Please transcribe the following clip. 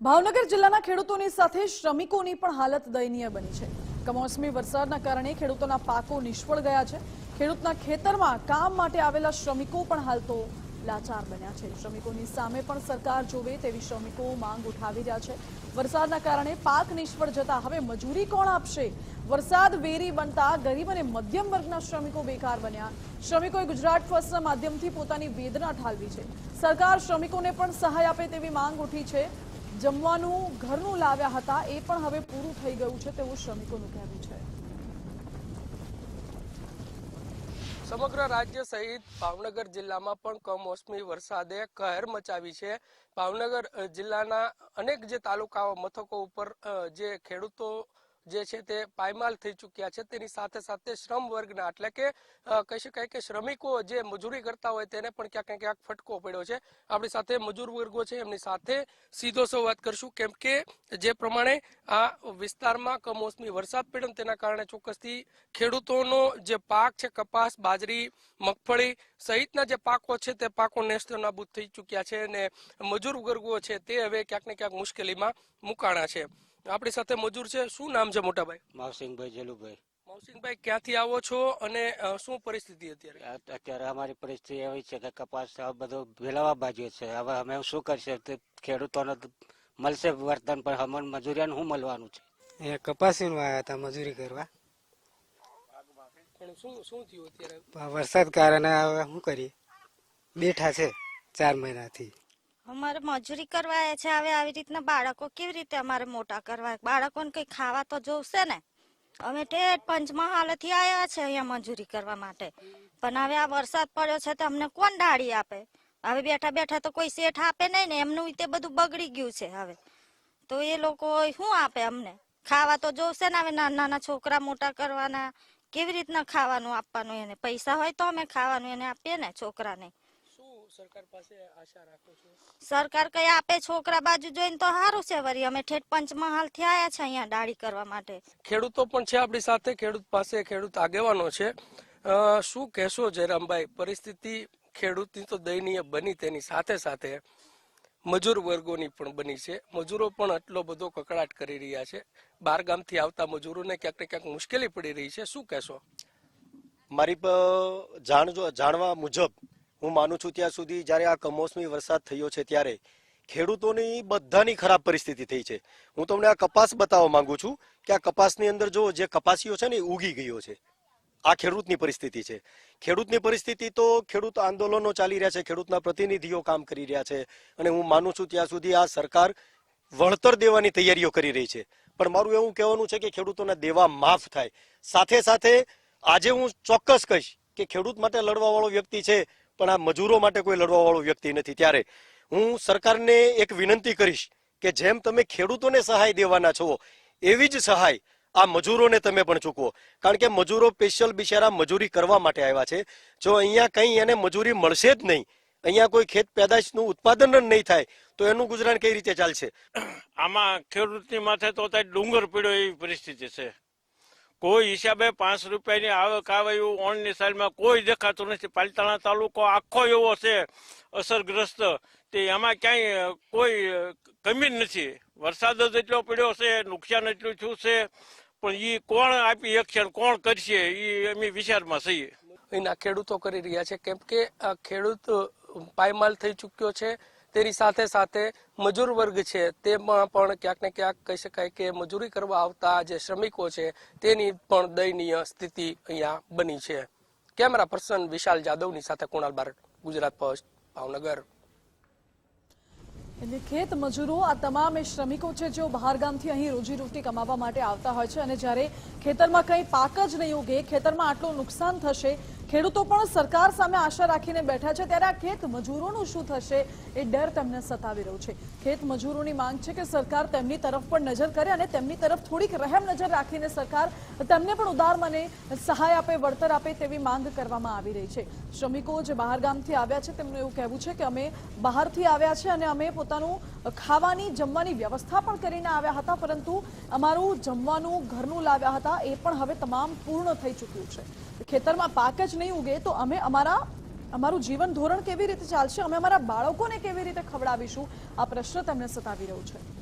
ભાવનગર જિલ્લાના ખેડૂતોની સાથે શ્રમિકોની પણ હાલત દયનીય બની છે. કમોસમી વરસાદના કારણે ખેડૂતોના પાકો નિષ્ફળ ગયા છે. ખેડૂતના ખેતરમાં કામ માટે આવેલા શ્રમિકો પણ હાલ તો લાચાર બન્યા છે. શ્રમિકોની સામે પણ સરકાર જોવે તેવી શ્રમિકો માંગ ઉઠાવી રહ્યા છે. વરસાદના કારણે પાક નિષ્ફળ જતા હવે મજૂરી કોણ આપશે? વરસાદ વેરી બનતા ગરીબ અને મધ્યમ વર્ગના શ્રમિકો બેકાર બન્યા. શ્રમિકોએ ગુજરાત ફર્સ્ટના માધ્યમથી પોતાની વેદના ઠાલવી છે. સરકાર શ્રમિકોને પણ સહાય આપે તેવી માંગ ઉઠી છે. જમવાનું ઘરનું લાવ્યા હતા, એ પણ હવે પૂરું થઈ ગયું છે તેવું શ્રમિકોનું કહેવું છે. સમગ્ર રાજ્ય સહિત ભાવનગર જિલ્લામાં પણ કમોસમી વરસાદે કહેર મચાવી છે. ભાવનગર જિલ્લાના અનેક જે તાલુકાઓ, મથકો ઉપર જે ખેડૂતો જે છે તે પાયમાલ થઈ ચૂક્યા છે. તેની સાથે સાથે શ્રમ વર્ગના એટલે કે કહી શકાય કે શ્રમિકો જે મજૂરી કરતા હોય તેને પણ ક્યાંક ને ક્યાંક ફટકો પડ્યો છે. આપણી સાથે મજૂર વર્ગો છે. એમની સાથે સીધો સંવાદ કરશું. કેમ કે જે પ્રમાણે આ વિસ્તારમાં કમોસમી વરસાદ પડ્યો તેના કારણે ચોક્કસથી ખેડૂતોનો જે પાક છે, કપાસ, બાજરી, મગફળી સહિતના જે પાકો છે તે પાકો નેસ્ત નાબૂદ થઈ ચૂક્યા છે અને મજૂર વર્ગો છે તે હવે ક્યાંક ને ક્યાંક મુશ્કેલીમાં મુકાણા છે. આપણી સાથે મજૂર છે. શું નામ છે મોટાભાઈ? માવસિંગભાઈ જેલુભાઈ. મૌસિંગભાઈ ક્યાંથી આવો છો અને શું પરિસ્થિતિ અત્યારે? અત્યારે અમારી પરિસ્થિતિ એવી છે કે કપાસ બધો ભેલાવા બાજુ છે. હવે અમે શું કરશે? તે ખેડૂતોને મળશે વર્તન પણ અમને મજૂરિયાને શું મળવાનું છે? અહીંયા કપાસીનું આવ્યા હતા મજૂરી કરવા. શું શું થયું અત્યારે? વરસાદ કારણે હવે શું કરીએ? બેઠા છે ચાર મહિનાથી. અમારે મજૂરી કરવા આવ્યા છે. હવે આવી રીતના બાળકો કેવી રીતે અમારે મોટા કરવા? બાળકોને કઈ ખાવા તો જોવશે ને? અમે ઠેઠ પંચમહાલથી આવ્યા છે અહીંયા મજૂરી કરવા માટે. પણ હવે આ વરસાદ પડ્યો છે તો અમને કોણ ડાળી આપે? હવે બેઠા બેઠા તો કોઈ શેઠ આપે નહીં ને? એમનું તે બધું બગડી ગયું છે હવે. તો એ લોકો શું આપે અમને? ખાવા તો જોવશે ને હવે નાના નાના છોકરા મોટા કરવાના? કેવી રીતના ખાવાનું આપવાનું એને? પૈસા હોય તો અમે ખાવાનું એને આપીએ ને છોકરાને? સરકાર પાસે આશા રાખો છો? સરકાર કઈ આપે છોકરા બાજુ જોઈને તો સારું છે વરી. અમે ઠેઠ પંચમહાલથી આયા છે અહીંયા દાડી કરવા માટે. ખેડૂતો પણ છે આપણી સાથે. ખેડૂત પાસે ખેડૂત આગેવાનો છે. શું કહેશો જયરામભાઈ? પરિસ્થિતિ ખેડૂતની તો દયનીય બની તેની સાથે સાથે મજૂર વર્ગોની પણ બની છે. મજૂરો પણ આટલો બધો કકડાટ કરી રહ્યા છે. બાર ગામથી આવતા મજૂરોને ક્યાંક ને ક્યાંક મુશ્કેલી પડી રહી છે. શું કહેશો? મારી જાણવા મુજબ હું માનું છું ત્યાં સુધી જ્યારે આ કમોસમી વરસાદ થયો છે ત્યારે ખેડૂતોની બધાની ખરાબ પરિસ્થિતિ થઈ છે. હું તમને આ કપાસ બતાવવા માંગુ છું કે આ કપાસની અંદર જો જે કપાસીઓ છે ને ઉગી ગયો છે. આ ખેડૂતની પરિસ્થિતિ છે. ખેડૂતની પરિસ્થિતિ તો ખેડૂત આંદોલનો ચાલી રહ્યા છે, ખેડૂતના પ્રતિનિધિઓ કામ કરી રહ્યા છે અને હું માનું છું ત્યાં સુધી આ સરકાર વળતર દેવાની તૈયારીઓ કરી રહી છે. પણ મારું એવું કહેવાનું છે કે ખેડૂતોના દેવા માફ થાય. સાથે સાથે આજે હું ચોક્કસ કહીશ કે ખેડૂત માટે લડવા વાળો વ્યક્તિ છે, પણ આ મજૂરો માટે કોઈ લડવા વાળો વ્યક્તિ નથી. ત્યારે હું સરકારને એક વિનંતી કરીશ કે જેમ તમે ખેડૂતોને સહાય દેવાના છો, એવી જ સહાય આ મજૂરોને તમે પણ ચૂકવો. કારણ કે મજૂરો સ્પેશિયલ બિચારા મજૂરી કરવા માટે આવ્યા છે. જો અહીંયા કંઈ એને મજૂરી મળશે જ નહીં, અહીંયા કોઈ ખેત પેદાશનું ઉત્પાદન જ નહીં થાય, તો એનું ગુજરાન કઈ રીતે ચાલશે? આમાં ખેડૂતની માથે તો અત્યારે ડુંગર પીડ્યો એવી પરિસ્થિતિ છે. કોઈ હિસાબે પાંચ રૂપિયાની આવક આવે એવું ઓણની સાઈડમાં કોઈ દેખાતું નથી. પાલિતાણા તાલુકો આખો એવો છે, અસરગ્રસ્ત. તે એમાં ક્યાંય કોઈ કમી નથી. વરસાદ જ એટલો પડ્યો છે, નુકસાન એટલું થયું છે, પણ એ કોણ આપી એક્શન કોણ કરશે? એ અમે વિચારમાં છીએ અહીંના ખેડૂતો કરી રહ્યા છે. કેમ કે ખેડૂત પાયમાલ થઈ ચૂક્યો છે. તેની સાથે સાથે મજૂર વર્ગ છે, તેમાં પણ ક્યાંક ને ક્યાંક કહી શકાય કે મજૂરી કરવા આવતા જે શ્રમિકો છે, તેની પણ દયનીય સ્થિતિ અહીંયા બની છે. કેમેરા પર્સન વિશાલ જાદવની સાથે કુણાલ બારટ ગુજરાત પોસ્ટ, ભાવનગર. એટલે ખેત મજૂરો, આ તમામ શ્રમિકો છે જેઓ બહાર ગામથી અહીં રોજીરોટી કમાવા માટે આવતા હોય છે અને જ્યારે ખેતરમાં કંઈ પાક જ નહીં ઉગે, ખેતરમાં આટલું નુકસાન થશે ખેડૂતો પણ સરકાર સામે આશા રાખીને બેઠા છે. ત્યારે આ ખેત મજૂરોનું શું થશે એ ડર તેમને સતાવી રહ્યો છે. ખેત મજૂરોની માંગ છે કે સરકાર તેમની તરફ પણ નજર કરે અને તેમની તરફ થોડીક રહેમ નજર રાખીને સરકાર તેમને પણ ઉદાર મને સહાય આપે, વળતર આપે તેવી માંગ કરવામાં આવી રહી છે. શ્રમિકો જે બહાર ગામથી આવ્યા છે તેમનું એવું કહેવું છે કે અમે બહારથી આવ્યા છે અને અમે પોતાનું ખાવાની, જમવાની વ્યવસ્થા પણ કરીને આવ્યા હતા, પરંતુ અમારું જમવાનું ઘરનું લાવ્યા હતા. એ પણ હવે તમામ પૂર્ણ થઈ ચૂક્યું છે. ખેતરમાં પાક નહીં ઉગે, તો અમે અમારા અમારું જીવન ધોરણ કેવી રીતે ચાલશે? અમે અમારા બાળકોને કેવી રીતે ખવડાવીશું? આ પ્રશ્ન તેમને સતાવી રહ્યો છે.